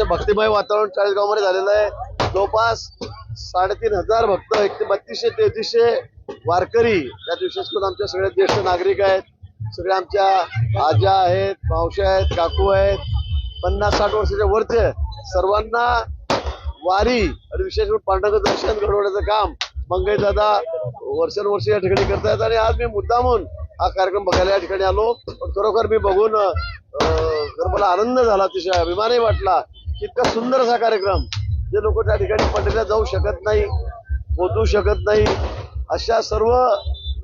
भक्तिमय वातावरण चाळीसगावमध्ये झालेलं आहे. जवळपास साडेतीन हजार भक्त एक ते बत्तीसशे तेहतीसशे वारकरी त्यात विशेष करून आमच्या सगळ्या ज्येष्ठ नागरिक आहेत. सगळ्या आमच्या आजा आहेत मावश्या आहेत काकू आहेत. पन्नास साठ वर्षाच्या वरचे सर्वांना वारी आणि विशेष करून पांडुरंग दर्शन घडवण्याचं काम मंगई दादा वर्षानुवर्ष या ठिकाणी करतायत आणि आज मी मुद्दामून हा कार्यक्रम बघायला या ठिकाणी आलो. पण खरोखर मी बघून मला आनंद झाला अतिशय अभिमानही वाटला. इतका सुंदर असा कार्यक्रम जे लोक त्या ठिकाणी पंढरीला जाऊ शकत नाही पोचू शकत नाही. अशा सर्व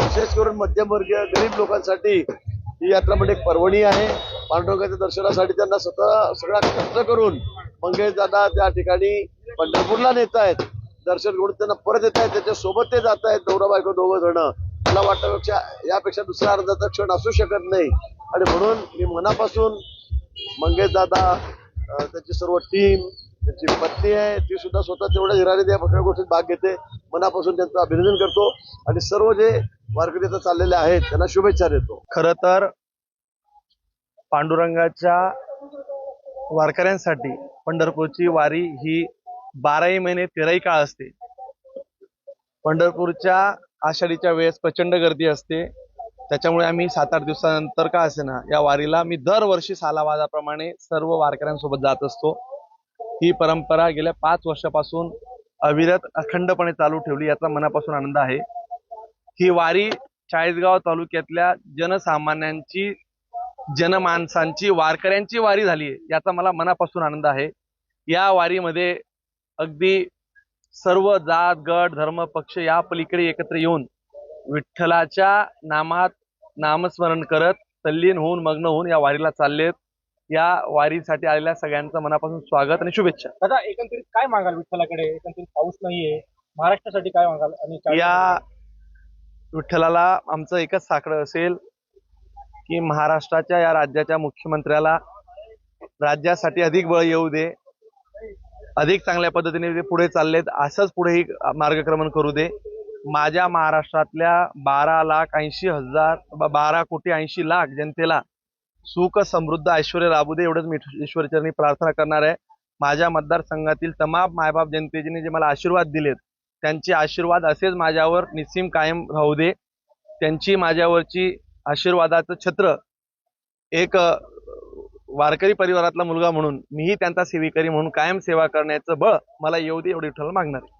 विशेष करून मध्यमवर्गीय गरीब लोकांसाठी ही यात्रा म्हणजे एक पर्वणी आहे. पांडुरंगाच्या दर्शनासाठी त्यांना स्वतः सगळा कष्ट करून मंगेश दादा त्या ठिकाणी पंढरपूरला नेत आहेत. दर्शन घेऊन त्यांना परत येत आहेत. त्याच्यासोबत ते जात आहेत. नवरा बायको दोघं जण. मला वाटण्यापेक्षा यापेक्षा दुसरा अर्धाचा क्षण असू शकत नाही. आणि म्हणून मी मनापासून मंगेश दादा त्यांची सर्व टीम त्यांची पत्नी आहे ती सुद्धा स्वतः तेवढ्या हिराने या सगळ्या गोष्टीत भाग घेते. मनापासून त्यांचं अभिनंदन करतो. आणि सर्व जे वारकरी इथं चाललेले आहेत त्यांना शुभेच्छा देतो. खर तर पांडुरंगाच्या वारकऱ्यांसाठी पंढरपूरची वारी ही बाराही महिने तेराही काळ असते. पंढरपूरच्या आषाढीच्या वेळेस प्रचंड गर्दी असते. त्याच्यामुळे आम्ही सात आठ दिवसानंतर का असेना या वारीला मी दरवर्षी सालावादाप्रमाणे सर्व वारकऱ्यांसोबत जात असतो. ही परंपरा गेल्या पाच वर्षापासून अविरत अखंडपणे चालू ठेवली याचा मनापासून आनंद आहे. ही वारी चाळीसगाव तालुक्यातल्या जनसामान्यांची जनमानसांची वारकऱ्यांची वारी झाली आहे याचा मला मनापासून आनंद आहे. या वारीमध्ये अगदी सर्व जात गट धर्म पक्ष या पलीकडे एकत्र येऊन विठ्ठलाच्या नामात नामस्मरण करत तल्लीन होऊन मग्न होऊन या वारीला चाललेत. या वारीसाठी आलेल्या सगळ्यांचं मनापासून स्वागत आणि शुभेच्छा. दादा एकंदरीत काय मागाल विठ्ठलाकडे? एकंदरीत पाऊस नाहीये. महाराष्ट्रासाठी काय मागाल? आणि या विठ्ठलाला आमचं एकच साकडं असेल की महाराष्ट्राच्या या राज्याच्या मुख्यमंत्र्याला राज्यासाठी अधिक बळ येऊ दे. अधिक चांगल्या पद्धतीने ते पुढे चाललेत. असंच पुढेही मार्गक्रमण करू दे. माझ्या महाराष्ट्रातल्या बारा लाख ऐंशी हजार बारा कोटी ऐंशी लाख जनतेला सुख समृद्ध ऐश्वर लाभू दे एवढंच मी ईश्वरचरणी प्रार्थना करणार आहे माझ्या मतदारसंघातील तमाम मायबाप जनतेने जे मला आशीर्वाद दिलेत त्यांचे आशीर्वाद असेच माझ्यावर निस्सीम कायम राहू दे त्यांची माझ्यावरची आशीर्वादाचं छत्र एक वारकरी परिवारातला मुलगा म्हणून मीही त्यांचा सेवेकरी म्हणून कायम सेवा करण्याचं बळ मला येऊ दे एवढी विठ्ठल मागणार आहे.